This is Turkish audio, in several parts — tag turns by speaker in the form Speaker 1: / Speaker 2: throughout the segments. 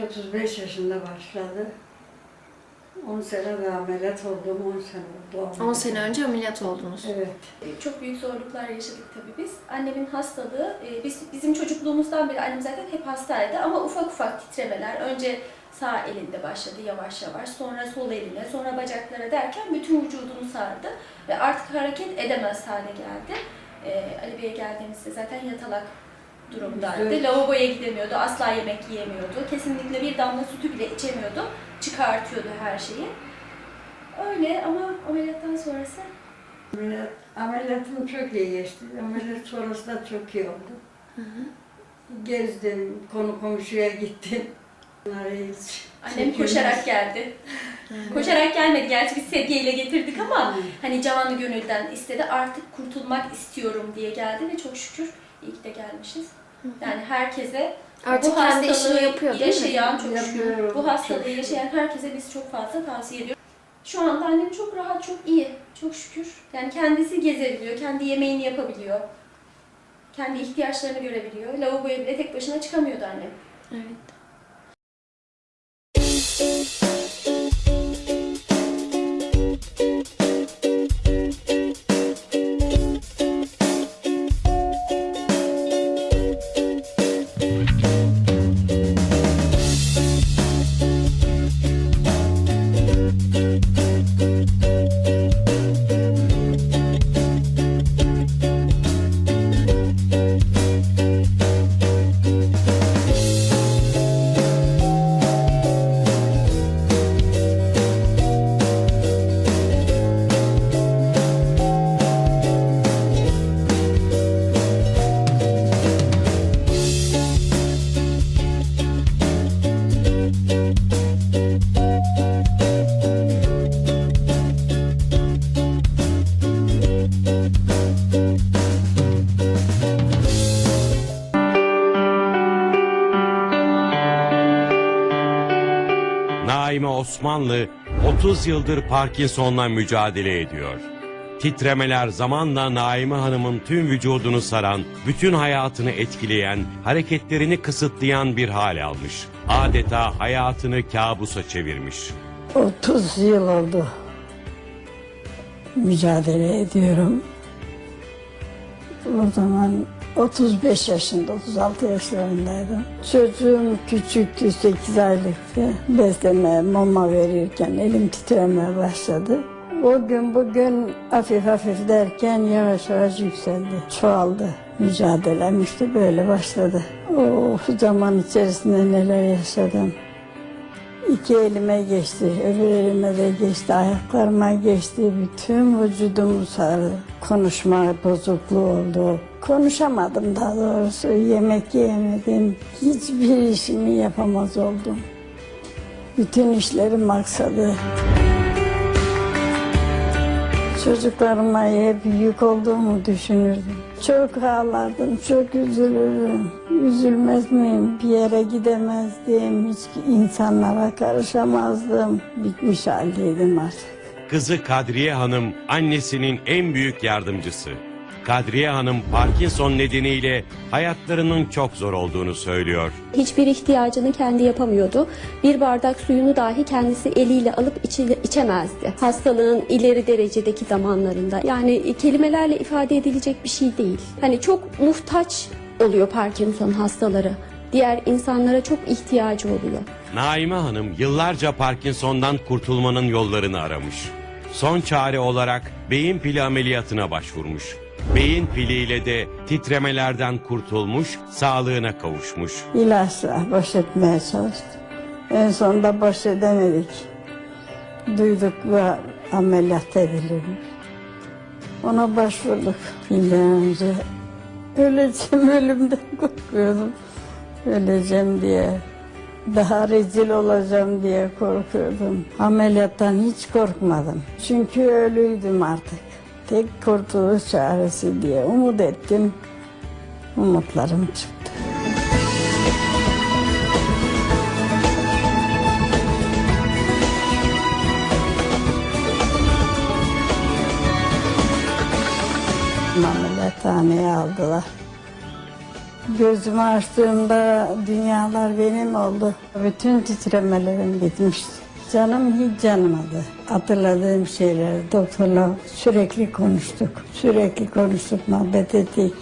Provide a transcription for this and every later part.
Speaker 1: 35 yaşında başladı. 10 sene de ameliyat oldum, 10 sene oldu.
Speaker 2: 10
Speaker 1: ameliyat.
Speaker 2: sene önce ameliyat oldunuz.
Speaker 1: Evet.
Speaker 3: Çok büyük zorluklar yaşadık tabii biz. Annemin hastalığı, e, biz, bizim çocukluğumuzdan beri annem zaten hep hastaydı ama ufak ufak titremeler. Önce sağ elinde başladı yavaş yavaş, sonra sol eline, sonra bacaklara derken bütün vücudunu sardı. Ve artık hareket edemez hale geldi. E, Ali Bey'e geldiğimizde zaten yatalak durumdaydı.
Speaker 1: Evet.
Speaker 3: Lavaboya gidemiyordu, asla yemek yiyemiyordu. Kesinlikle bir damla sütü bile içemiyordu. Çıkartıyordu her şeyi. Öyle ama ameliyattan sonrası
Speaker 1: Ameliyat, ameliyatım çok iyi geçti. Ameliyat sonrası da çok iyi oldu. Gezdim, konu komşuya gittim.
Speaker 3: Annem koşarak geldi. Koşarak gelmedi. Gerçi biz sedyeyle getirdik ama hani canı gönülden istedi. Artık kurtulmak istiyorum diye geldi ve çok şükür iyi ki de gelmişiz. Yani herkese
Speaker 2: Artık
Speaker 3: bu
Speaker 2: kendi
Speaker 3: hastalığı
Speaker 2: işini yapıyor değil mi?
Speaker 3: yaşayan çok şükür
Speaker 1: Yapıyorum,
Speaker 3: bu hastalığı
Speaker 1: çok
Speaker 3: yaşayan herkese biz çok fazla tavsiye ediyoruz. Şu anda annem çok rahat, çok iyi. Çok şükür. Yani kendisi gezebiliyor, kendi yemeğini yapabiliyor. Kendi ihtiyaçlarını görebiliyor. Lavaboya bile tek başına çıkamıyordu annem.
Speaker 2: Evet.
Speaker 4: Naime Osmanlı 30 yıldır Parkinson'la mücadele ediyor. Titremeler zamanla Naime Hanım'ın tüm vücudunu saran, bütün hayatını etkileyen, hareketlerini kısıtlayan bir hal almış. Adeta hayatını kabusa çevirmiş.
Speaker 5: 30 yıl oldu. Mücadele ediyorum. O zaman 35 yaşında, 36 yaşlarındaydım. Çocuğum küçüktü, 8 aylıktı. Besleme, mama verirken elim titremeye başladı. O gün bugün hafif hafif derken yavaş yavaş yükseldi, çoğaldı. Mücadelem işte böyle başladı. O zaman içerisinde neler yaşadım. İki elime geçti, öbür elime de geçti, ayaklarıma geçti, bütün vücudumu sardı. Konuşma bozukluğu oldu. Konuşamadım daha doğrusu, yemek yiyemedim. Hiçbir işimi yapamaz oldum. Bütün işlerim aksadı. Çocuklarıma hep yük olduğumu düşünürdüm. Çok ağlardım, çok üzülürdüm. Üzülmez miyim? Bir yere gidemezdim, hiç insanlara karışamazdım. Bitmiş haldeydim artık.
Speaker 4: Kızı Kadriye Hanım annesinin en büyük yardımcısı. Kadriye Hanım Parkinson nedeniyle hayatlarının çok zor olduğunu söylüyor.
Speaker 6: Hiçbir ihtiyacını kendi yapamıyordu. Bir bardak suyunu dahi kendisi eliyle alıp içi- içemezdi. Hastalığın ileri derecedeki zamanlarında. Yani kelimelerle ifade edilecek bir şey değil. Hani çok muhtaç oluyor Parkinson hastaları. Diğer insanlara çok ihtiyacı oluyor.
Speaker 4: Naime Hanım yıllarca Parkinson'dan kurtulmanın yollarını aramış. Son çare olarak beyin pili ameliyatına başvurmuş. Beyin piliyle de titremelerden kurtulmuş, sağlığına kavuşmuş.
Speaker 5: İlaçla baş etmeye çalıştım. En sonunda baş edemedik. Duyduk ve ameliyat edilirmiş. Ona başvurduk bir önce. Öleceğim ölümden korkuyordum. Öleceğim diye. Daha rezil olacağım diye korkuyordum. Ameliyattan hiç korkmadım. Çünkü ölüydüm artık. Tek kurtuluş çaresi diye umut ettim. Umutlarım çıktı. Ameliyathaneye aldılar. Gözümü açtığımda dünyalar benim oldu. Bütün titremelerim bitmişti. Canım hiç canmadı. Hatırladığım şeyler doktorla sürekli konuştuk. Sürekli konuştuk, muhabbet ettik.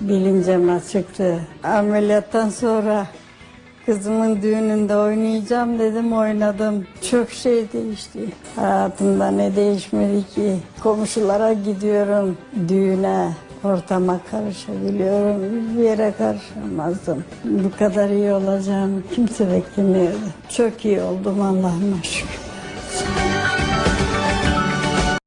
Speaker 5: Bilincim çıktı. Ameliyattan sonra kızımın düğününde oynayacağım dedim oynadım. Çok şey değişti. Hayatımda ne değişmedi ki. Komşulara gidiyorum düğüne. Ortama karışabiliyorum. Bir yere karışamazdım. Bu kadar iyi olacağım kimse beklemiyordu. Çok iyi oldum Allah'ıma şükür.